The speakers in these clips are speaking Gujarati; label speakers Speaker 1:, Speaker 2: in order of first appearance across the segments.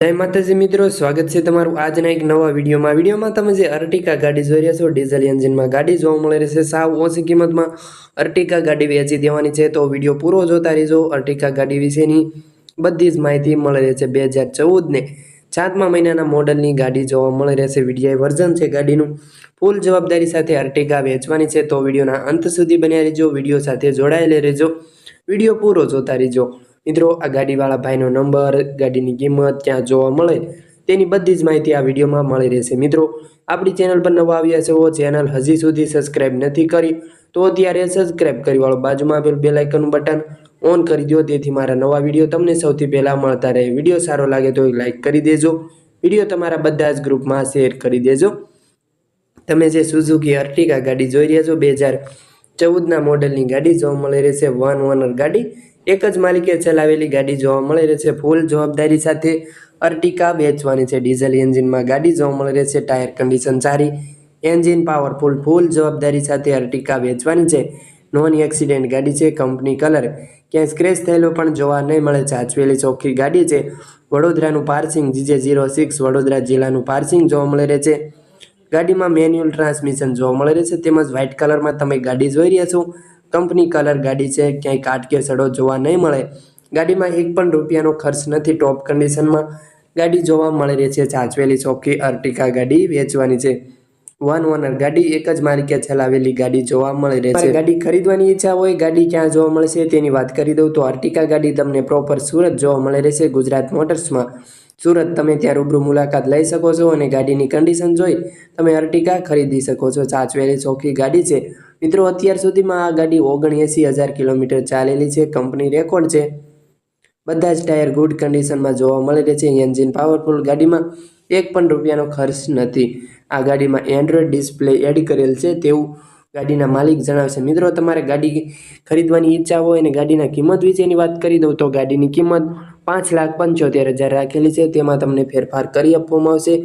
Speaker 1: જય માતાજી મિત્રો, સ્વાગત છે તમારું આજના એક નવા વિડીયોમાં. વિડીયોમાં તમે જે અર્ટિકા ગાડી જોઈ રહ્યા છો, ડીઝલ એન્જિનમાં ગાડી જોવા મળી રહેશે સાવ ઓછી કિંમતમાં અર્ટિકા ગાડી વેચી દેવાની છે. તો વીડિયો પૂરો જોતા રહેજો. અર્ટિકા ગાડી વિશેની બધી જ માહિતી મળી રહેશે બે હજાર ચૌદને. સાતમા મહિનાના મોડલની ગાડી જોવા મળી રહેશે વીડીઆઈ વર્ઝન છે ગાડીનું. ફૂલ જવાબદારી સાથે અર્ટિકા વેચવાની છે. તો વિડીયોના અંત સુધી બન્યા રહેજો. વીડિયો સાથે જોડાયેલા રહેજો. વીડિયો પૂરો જોતા રહેજો. મિત્રો, આ ગાડીવાળા ભાઈનો નંબર, ગાડીની કિંમત ક્યાં જોવા મળે તેની બધી જ માહિતી આ વિડીયોમાં મળી રહેશે. મિત્રો, આપણી ચેનલ પર નવા આવ્યા છો, ચેનલ હજી સુધી સબસ્ક્રાઈબ નથી કરી, તો અત્યારે સબસ્ક્રાઈબ કરી વાળો બાજુમાં આપેલ બેલ આઇકનનું બટન ઓન કરી દો તેથી મારા નવા વીડિયો તમને સૌથી પહેલાં મળતા રહે. વીડિયો સારો લાગે તો લાઇક કરી દેજો, વીડિયો તમારા બધા જ ગ્રુપમાં શેર કરી દેજો. તમે જે સુઝુકી અર્ટિકા ગાડી જોઈ રહ્યા છો, બે હજાર ચૌદના મોડલની ગાડી જોવા મળી રહેશે વન ઓનર ગાડી. એક જ માલિકે ચલાવેલી ગાડી જોવા મળી રહેશે ફૂલ જવાબદારી સાથે અર્ટિકા વેચવાની છે. ડીઝલ એન્જિનમાં ગાડી જોવા મળી રહેશે ટાયર કન્ડિશન સારી, એન્જિન પાવરફુલ ફૂલ જવાબદારી સાથે અર્ટિકા વેચવાની છે. નોન એક્સિડેન્ટ ગાડી છે કંપની કલર ક્યાંય સ્ક્રેચ થયેલો પણ જોવા નહીં મળે. ચાચવેલી ચોખ્ખી ગાડી છે. વડોદરાનું passing GJ zero six Vadodara જિલ્લાનું પાર્સિંગ જોવા મળે રહે છે. ગાડીમાં મેન્યુઅલ ટ્રાન્સમિશન જોવા મળે છે. તેમજ વ્હાઇટ કલરમાં તમે ગાડી જોઈ રહ્યા છો. કંપની કલર ગાડી છે. ક્યાંય કાટ કે સડો જોવા નહીં મળે. ગાડીમાં એક પણ રૂપિયાનો ખર્ચ નથી. ટોપ કન્ડિશનમાં ગાડી જોવા મળી રહી છે. સાચવેલી ચોખ્ખી અર્ટિકા ગાડી વેચવાની છે. વન ઓનર ગાડી એક જ માલિકે ચલાવેલી ગાડી જોવા મળી રહે છે. ગાડી ખરીદવાની ઈચ્છા હોય ગાડી ક્યાં જોવા મળશે તેની વાત કરી દઉં તો અર્ટિકા ગાડી તમને પ્રોપર સુરત જોવા મળી રહેશે ગુજરાત મોટર્સમાં. સુરત તમે ત્યાં રૂબરૂ મુલાકાત લઈ શકો છો અને ગાડીની કન્ડિશન જોઈ તમે અર્ટિકા ખરીદી શકો છો. સાચવેલી ચોખ્ખી ગાડી છે. મિત્રો અત્યાર સુધીમાં આ ગાડી ઓગણએંસી હજાર કિલોમીટર ચાલેલી છે. કંપની રેકોર્ડ છે. બધા જ ટાયર ગુડ કન્ડિશનમાં જોવા મળી રહે છે. એન્જિન પાવરફુલ ગાડીમાં એક પણ રૂપિયાનો ખર્ચ નથી. આ ગાડીમાં એન્ડ્રોઈડ ડિસ્પ્લે એડ કરેલ છે તેવું ગાડીના માલિક જણાવશે. મિત્રો, તમારે ગાડી ખરીદવાની ઈચ્છા હોય અને ગાડીના કિંમત વિશેની વાત કરી દઉં તો ગાડીની કિંમત પાંચ લાખ પંચોતેર હજાર રાખેલી છે. તેમાં તમને ફેરફાર કરી આપવામાં આવશે.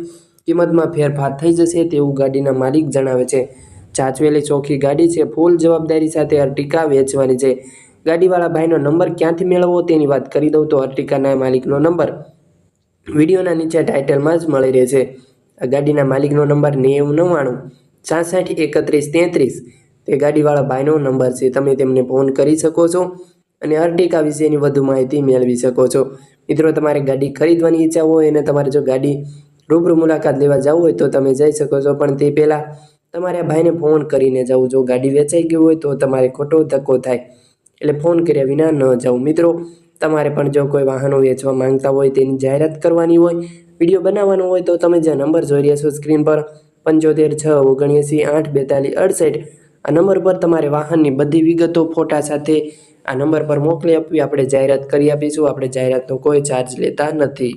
Speaker 1: કિંમતમાં ફેરફાર થઈ જશે તેવું ગાડીના માલિક જણાવે છે. ચાચવેલી ચોખ્ખી ગાડી છે. ફૂલ જવાબદારી સાથે અર્ટિકા વેચવાની છે. ગાડીવાળા ભાઈનો નંબર ક્યાંથી મેળવવો તેની વાત કરી દઉં તો અર્ટિકાના માલિકનો નંબર વિડીયોના નીચે ટાઇટલમાં જ મળી રહે છે આ ગાડીના માલિકનો નંબર નેવું નવ્વાણું છાસઠ એકત્રીસ તેત્રીસ. તે ગાડીવાળા ભાઈનો નંબર છે. તમે તેમને ફોન કરી શકો છો અને અર્ટિકા વિશેની વધુ માહિતી મેળવી શકો છો. મિત્રો, તમારે ગાડી ખરીદવાની ઈચ્છા હોય અને તમારે જો ગાડી રૂબરૂ મુલાકાત લેવા જવું હોય તો તમે જઈ શકો છો. પણ તે પહેલાં તમારે ભાઈને ફોન કરીને જવું. જો ગાડી વેચાઈ ગઈ હોય તો તમારે ખોટો ધક્કો થાય. એટલે ફોન કર્યા વિના ન જવું મિત્રો તમારે પણ જો કોઈ વાહનો વેચવા માંગતા હોય તેની જાહેરાત કરવાની હોય, વીડિયો બનાવવાનો હોય તો તમે જે નંબર જોઈ રહ્યા છો સ્ક્રીન પર, પંચોતેર છ ઓગણએંસી આઠ બેતાલીસ અડસઠ, આ નંબર પર તમારે વાહનની બધી વિગતો ફોટા સાથે આ નંબર પર મોકલી આપવી, આપણે જાહેરાત કરી આપીશું, આપણે જાહેરાતનો કોઈ ચાર્જ લેતા નથી.